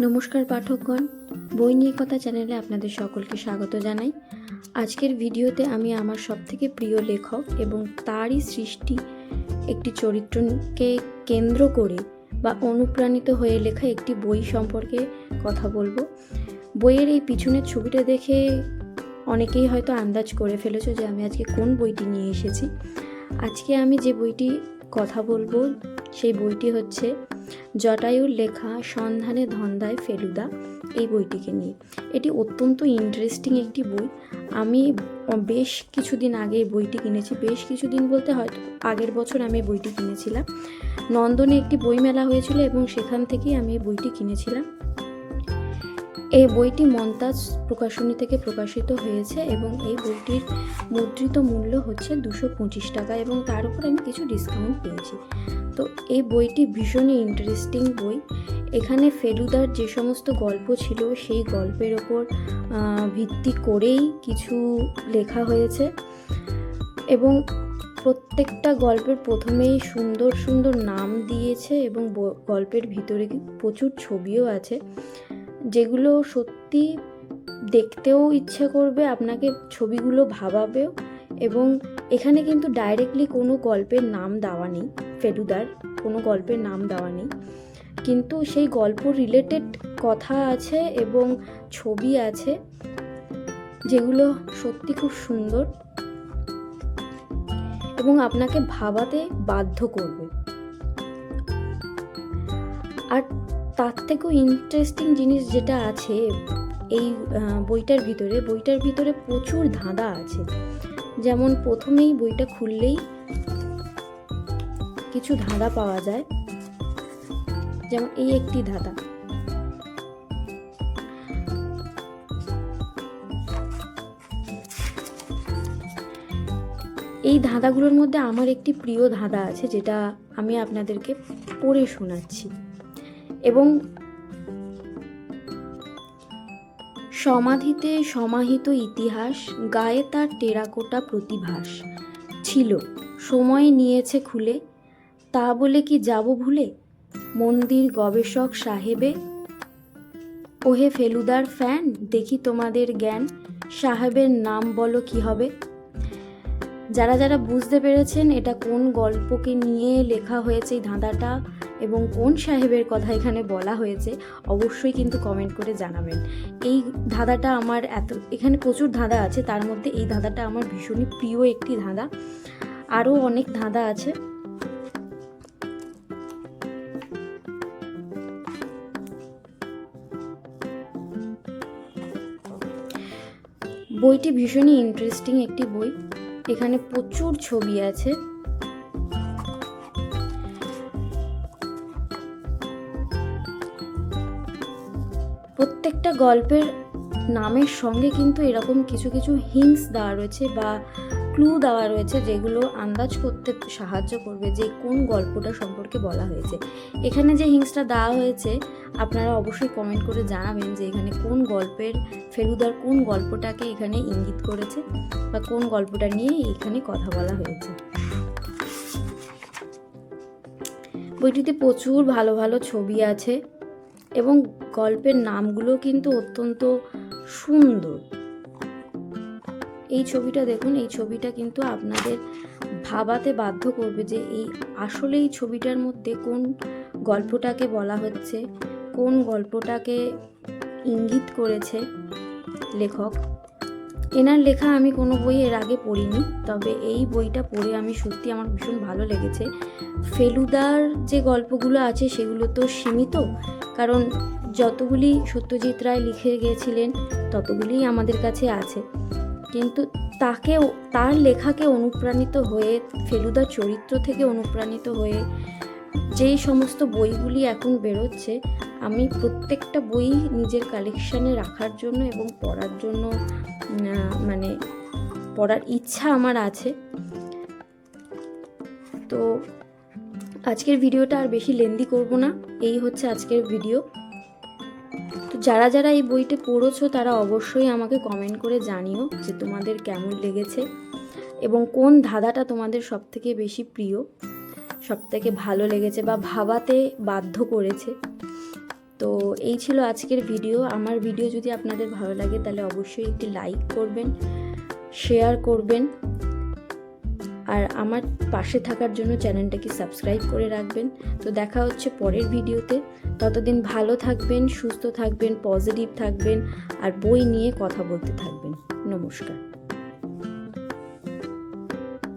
নমস্কার পাঠকগণ। বই নিয়ে কথা চ্যানেলে আপনাদের সকলকে স্বাগত জানাই। আজকের ভিডিওতে আমি আমার সবথেকে প্রিয় লেখক এবং তারই সৃষ্টি একটি চরিত্রকে কেন্দ্র করে বা অনুপ্রাণিত হয়ে লেখা একটি বই সম্পর্কে কথা বলব। বইয়ের এই পিছনের ছবিটা দেখে অনেকেই হয়তো আন্দাজ করে ফেলেছো যে আমি আজকে কোন বইটি নিয়ে এসেছি। আজকে আমি যে বইটি কথা বলব সেই বইটি হচ্ছে জটায়ুর লেখা সন্ধানে ধন্দায় ফেলুদা, এই বইটিকে নিয়ে। এটি অত্যন্ত ইন্টারেস্টিং একটি বই। আমি বেশ কিছুদিন আগে বইটি কিনেছি। বেশ কিছুদিন বলতে হয়তো আগের বছর আমি বইটি কিনেছিলাম। নন্দনে একটি বইমেলা হয়েছিল এবং সেখান থেকেই আমি এই বইটি কিনেছিলাম। এই বইটি মন্তাজ প্রকাশনী থেকে প্রকাশিত হয়েছে এবং এই বইটির মুদ্রিত মূল্য হচ্ছে দুশো পঁচিশ টাকা এবং তার উপর আমি কিছু ডিসকাউন্ট পেয়েছি। তো এই বইটি ভীষণই ইন্টারেস্টিং বই। এখানে ফেলুদার যে সমস্ত গল্প ছিল সেই গল্পের ওপর ভিত্তি করেই কিছু লেখা হয়েছে এবং প্রত্যেকটা গল্পের প্রথমেই সুন্দর সুন্দর নাম দিয়েছে এবং গল্পের ভিতরে প্রচুর ছবিও আছে। যেগুলো সত্যি দেখতেও ইচ্ছে করবে, আপনাকে ছবিগুলো ভাবাবেও এবং এখানে কিন্তু ডাইরেক্টলি কোনো গল্পের নাম দেওয়া নেই, ফেলুদার কোনো গল্পের নাম দেওয়া নেই। কিন্তু সেই গল্প রিলেটেড কথা আছে এবং ছবি আছে যেগুলো সত্যি খুব সুন্দর এবং আপনাকে ভাবাতে বাধ্য করবে। আর তার থেকেও ইন্টারেস্টিং জিনিস যেটা আছে, এই বইটার ভিতরে বইটার ভিতরে প্রচুর ধাঁধা আছে। যেমন প্রথমেই বইটা খুললেই কিছু ধাঁধা পাওয়া যায়। যেমন এই একটি ধাঁধা। এই ধাঁধাগুলোর মধ্যে আমার একটি প্রিয় ধাঁধা আছে, যেটা আমি আপনাদেরকে পড়ে শোনাচ্ছি। এবং সমাধিতে সমাহিত ইতিহাস গায়ে তার টেরাকোটা প্রতিভাস। ছিল, সময় নিয়েছে খুলে, তা বলে কি যাব ভুলে? মন্দির গবেষক সাহেবে, ওহে ফেলুদার ফ্যান, দেখি তোমাদের জ্ঞান, সাহেবের নাম বলো কি হবে? যারা যারা বুঝতে পেরেছেন এটা কোন গল্পকে নিয়ে লেখা হয়েছে এই ধাঁধাটা এবং কোন সাহেবের কথা এখানে বলা হয়েছে অবশ্যই কিন্তু কমেন্ট করে জানাবেন। এই ধাঁধাটা আমার এত, এখানে প্রচুর ধাঁধা আছে, তার মধ্যে এই ধাঁধাটা আমার ভীষণই প্রিয় একটি ধাঁধা। আরও অনেক ধাঁধা আছে। বইটি ভীষণই ইন্টারেস্টিং একটি বই। এখানে প্রচুর ছবি আছে। প্রত্যেকটা গল্পের নামের সঙ্গে কিন্তু এরকম কিছু কিছু হিংস দেওয়া রয়েছে বা ক্লু দেওয়া রয়েছে যেগুলো আন্দাজ করতে সাহায্য করবে যে কোন গল্পটা সম্পর্কে বলা হয়েছে। এখানে যে হিংসটা দেওয়া হয়েছে, আপনারা অবশ্যই কমেন্ট করে জানাবেন যে এখানে কোন গল্পের ফেলুদার কোন গল্পটাকে এখানে ইঙ্গিত করেছে বা কোন গল্পটা নিয়ে এখানে কথা বলা হয়েছে। বইটিতে প্রচুর ভালো ভালো ছবি আছে। এবং গল্পের নামগুলো কিন্তু অত্যন্ত সুন্দর। এই ছবিটা দেখুন, এই ছবিটা কিন্তু আপনাদের ভাবাতে বাধ্য করবে যে এই আসলে এই ছবিটার মধ্যে কোন গল্পটাকে বলা হচ্ছে, কোন গল্পটাকে ইঙ্গিত করেছে লেখক। এনার লেখা আমি কোনো বই এর আগে পড়িনি, তবে এই বইটা পড়ে আমি সত্যি আমার ভীষণ ভালো লেগেছে। ফেলুদার যে গল্পগুলো আছে সেগুলো তো সীমিত কারণ যতগুলি সত্যজিৎ রায় লিখে গিয়েছিলেন, ততগুলিই আমাদের কাছে আছে। কিন্তু তাকে তার লেখাকে অনুপ্রাণিত হয়ে ফেলুদার চরিত্র থেকে অনুপ্রাণিত হয়ে যেই সমস্ত বইগুলি এখন বেরোচ্ছে, আমি প্রত্যেকটা বই নিজের কালেকশানে রাখার জন্য এবং পড়ার জন্য মানে পড়ার ইচ্ছা আমার আছে। তো আজকের ভিডিওটা আর বেশি লেন্দি করব না, এই হচ্ছে আজকের ভিডিও। তো যারা যারা এই বইটা পড়েছো, তারা অবশ্যই আমাকে কমেন্ট করে জানিও যে তোমাদের কেমন লেগেছে এবং কোন ধাঁধাটা তোমাদের সবথেকে বেশি প্রিয়, সবথেকে ভালো লেগেছে বা ভাবাতে বাধ্য করেছে। তো এই ছিল আজকের ভিডিও। আমার ভিডিও যদি আপনাদের ভালো লাগে, তাহলে অবশ্যই একটি লাইক করবেন শেয়ার করবেন। আর আমার পাশে থাকার জন্য চ্যানেলটাকে সাবস্ক্রাইব করে রাখবেন। তো দেখা হচ্ছে পরের ভিডিওতে। ততদিন ভালো থাকবেন, সুস্থ থাকবেন পজিটিভ থাকবেন, আর বই নিয়ে কথা বলতে থাকবেন। নমস্কার।